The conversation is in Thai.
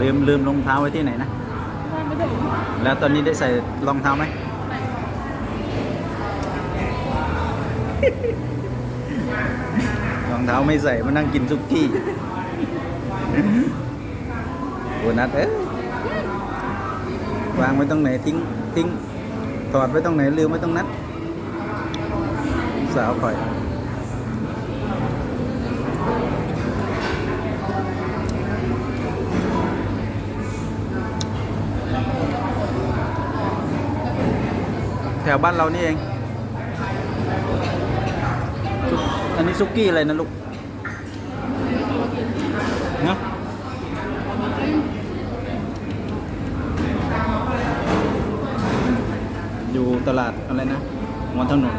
ลืมลืมรองเท้าไว้ที่ไหนนะ ไม่ถึงแล้วตอนนี้ได้ใส่รองเท้าไหม รองเท้าไม่ใส่มานั่งกินซุกี้โบนัสเอ้ยวางไว้ตรงไหนทิ้งทิ้งถอดไว้ตรงไหนลืมไว้ตรงนั้น สาวคอย แถวบ้านเรานี่เอง อันนี้ซุกี้อะไรนะลูกนะอยู่ตลาดอะไรนะหัวถนน